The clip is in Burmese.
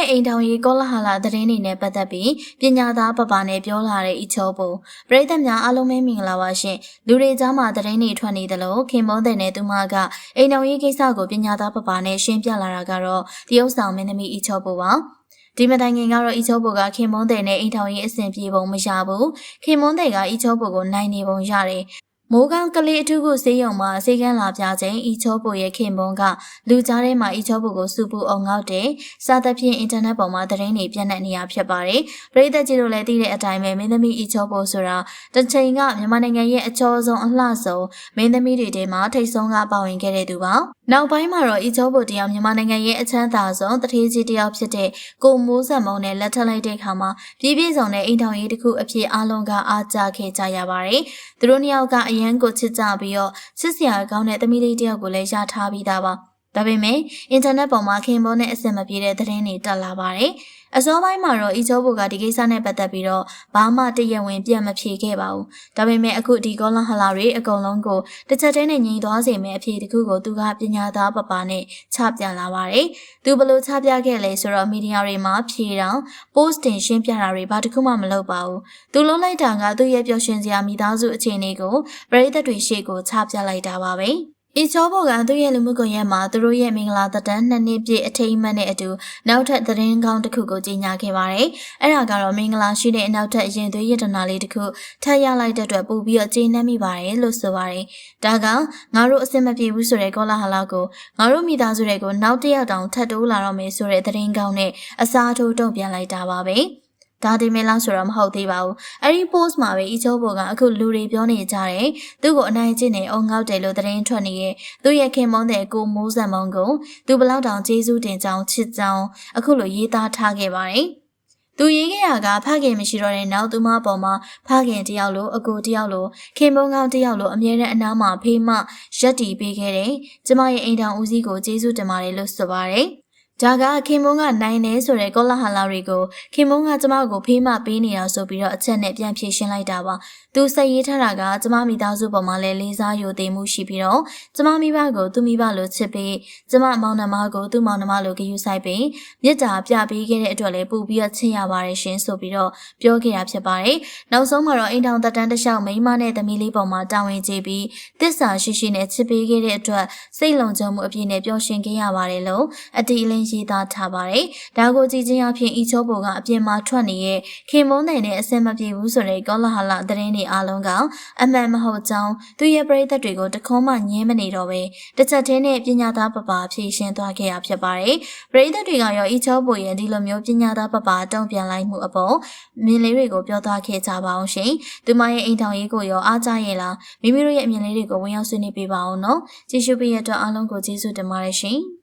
ရဲ့အိမ်ထောင်ရေးကောလာဟလာသတင်းတွေနဲ့ပတ်သက်ပြီးပညာသားပပနဲ့ပြောလာတဲ့ဤချောပုံပရိသတ်များအားလုံးပဲမင်္ဂလာပါရှင်လူတွေကြားမှာသတင်းတွေထွက်နေသလိုခင်မုန်းတဲ့နဲ့သူမကအိမ်ထောင်ရေးကိစ္စကိုပညာသားပပနဲ့ရှင်းပြလာတာကတော့တရုတ်ဆောင်မင်းသမီးဤချောပုံပါဒီမတိုင်ခင်ကတော့အီချောဘိုကခင်မွန်းတဲ့နဲ့အိမ်ထောင်ရေးအဆင်ပြေပုံမရဘူးခင်မွန်းတဲ့ကအီချောဘိုကိုနိုင်နေပုံရတယ် မိုးကောင်းကလေးအထူးကိုစေးရုံမှာစေကန်းလာပြချိန်အီချောဘိုရဲ့ခင်မွန်းကလူကြားထဲမှာအီချောဘိုကိုစူပူအောင်ငေါက်တယ်စားသဖြင့်အင်တာနက်ပေါ်မှာသတင်းတွေပြန့်နှံ့နေရဖြစ်ပါတယ်ပရိသတ်ကြီးတို့လည်းသိတဲ့အတိုင်းပဲမင်းသမီးအီချောဘိုဆိုတာတစ်ချိန်ကမြန်မာနိုင်ငံရဲ့အချောဆုံးအလှဆုံးမင်းသမီးတွေထဲမှာထိတ်ဆုံးကပါဝင်ခဲ့တဲ့သူပါနောက်ပိုင်းမှာတော့အီချောဘိုတယောက်မြန်မာနိုင်ငံရဲ့အချမ်းသာဆုံးတထေးကြီးတယောက်ဖြစ်တဲ့ကိုမိုးဆက်မုံနဲ့လက်ထပ်လိုက်တဲ့အခါမှာပြည်ပြည့်စုံတဲ့အိမ်ထောင်ရေးတစ်ခုအဖြစ်အားလုံးကအားကြခဲ့ကြရပါတယ်သူတို့နှစ်ယောက်ကအရန်ကိုချစ်ကြပြီးတော့ချစ်စရာကောင်းတဲ့သမီးလေးတယောက်ကိုလည်းရထားပြီးသားပါ ဒါပေမဲ့အင်တာနက်ပေါ်မှာခင်ပွန်းနဲ့အဆင်မပြေတဲ့သတင်းတွေတက်လာပါတယ်။အစောပိုင်းမှာတော့အီချောဘိုကဒီကိစ္စနဲ့ပတ်သက်ပြီးတော့ဘာမှတည့်ရဝင်ပြတ်မဖြေခဲ့ပါဘူး။ဒါပေမဲ့အခုဒီကောလန်ဟလာတွေအကုန်လုံးကိုတစ်ချက်တည်းနဲ့ငြိမ်သွားစေမယ့်အဖြေတစ်ခုကိုသူကပညာသားပပနဲ့ချပြလာပါတယ်။သူဘလို့ချပြခဲ့လဲဆိုတော့မီဒီယာတွေမှာဖြေတောင် post တင်ရှင်းပြတာတွေဘာတစ်ခုမှမလုပ်ပါဘူး။သူလုံးလိုက်တာကသူ့ရဲ့ပျော်ရွှင်စရာမိသားစုအခြေအနေကိုပရိသတ်တွေရှေ့ကိုချပြလိုက်တာပါပဲ။ အီချောဘောကသူ့ရဲ့လူမှုကွန်ရက်မှာသူတို့ရဲ့မင်္ဂလာသက်တမ်းနှစ်နှစ်ပြည့်အထိမ်းအမှတ်နဲ့အတူနောက်ထပ်သတင်းကောင်းတစ်ခုကိုကြေညာခဲ့ပါတယ်။အဲ့ဒါကတော့မင်္ဂလာရှိတဲ့နောက်ထပ်ရင်သွေးရတနာလေးတစ်ခုထပ်ရလိုက်တဲ့အတွက်ပို့ပြီးတော့ကျေနပ်မိပါတယ်လို့ဆိုပါတယ်။ဒါကငါတို့အဆင်မပြေဘူးဆိုတဲ့ကောလာဟလာကိုငါတို့မိသားစုတွေကိုနောက်တစ်ယောက်တောင်ထပ်တိုးလာတော့မယ်ဆိုတဲ့သတင်းကောင်းနဲ့အစားထိုးတုံ့ပြန်လိုက်တာပါပဲ။ ဒါဒီမဲလားဆိုတော့မဟုတ်သေးပါဘူးအဲ့ဒီ post မှာပဲအီချိုးဘောကအခုလူတွေပြောနေကြတယ်သူ့ကိုအနိုင်ကျင့်နေအောင်ငေါက်တယ်လို့သတင်းထွက်နေရဲ့သူ့ရဲ့ခင်မုန်းတဲ့ကိုမိုးစံမုံကိုသူဘလောက်တောင်ကျေးဇူးတင်ကြောင်းချစ်ကြောင်းအခုလိုရေးသားထားခဲ့ပါတယ်သူရေးခဲ့ရကဖခင်မရှိတော့တဲ့နောက်သူမပေါ်မှာဖခင်တယောက်လိုအကိုတယောက်လိုခင်မုန်းကောင်းတယောက်လိုအမြဲတမ်းအနားမှာဖေးမရက်တီပေးခဲ့တယ်။ကျမရဲ့အိမ်တောင်ဦးစီးကိုကျေးဇူးတင်ပါတယ်လို့ဆိုပါတယ်။ ဒါကခင်မုန်းကနိုင်နေဆိုတဲ့ကောလာဟလာတွေကိုခင်မုန်းကကျမကိုဖေးမပေးနေတာဆိုပြီးတော့အချက်နဲ့ပြန်ဖြေရှင်းလိုက်တာပါသူစိတ်ရေးထားတာကကျမမိသားစုပေါ်မှာလည်းလေးစားယိုသိမှုရှိပြီးတော့ကျမမိဘကိုသူ့မိဘလိုချစ်ပြီးကျမမောင်နှမကိုသူ့မောင်နှမလိုဂရုစိုက်ပြီးမေတ္တာပြပေးခဲ့တဲ့အတွက်လည်းပူပြီးတော့ချစ်ရပါတယ်ရှင်ဆိုပြီးတော့ပြောခဲ့တာဖြစ်ပါတယ်နောက်ဆုံးမှာတော့အိမ်ထောင်တက်တန်းတစ်လျှောက်မိန်းမနဲ့သမီးလေးပေါ်မှာတာဝန်ကျေပြီးတစ္ဆာရှိရှိနဲ့ချစ်ပေးခဲ့တဲ့အတွက်စိတ်လုံခြုံမှုအပြည့်နဲ့ပျော်ရွှင်ခဲ့ရပါတယ်လို့အတီးအလင်းရေးသားထားပါတယ်ဒါကိုကြည့်ချင်းအဖြစ်ဤချိုးဘုံကအပြင်မှာထွက်နေတဲ့ခင်မုန်းတဲ့နဲ့အဆင်မပြေဘူးဆိုတဲ့ကောလာဟလသတင်းတွေအားလုံးကအမှန်မဟုတ်ကြောင်းသူရဲ့ပရိသတ်တွေကိုတခုံးမှညင်းမနေတော့ပဲတစ်ချက်တည်းနဲ့ပညာသားပပဖြည့်ရှင်းသွားခဲ့ရဖြစ်ပါတယ်ပရိသတ်တွေကရောဤချောဘိုရဲ့ဒီလိုမျိုးပညာသားပပတုံ့ပြန်လိုက်မှုအပေါ်မြင်လေးတွေကိုပြောသွားခဲ့ကြပါအောင်ရှင်သူမရဲ့အိမ်ထောင်ရေးကိုရောအားကြရဲ့လားမိမိတို့ရဲ့အမြင်လေးတွေကိုဝင်ရောက်ဆွေးနွေးပေးပါအောင်နော်ကြည့်ရှုပေးရတဲ့အတွက်အားလုံးကိုကျေးဇူးတင်ပါတယ်ရှင်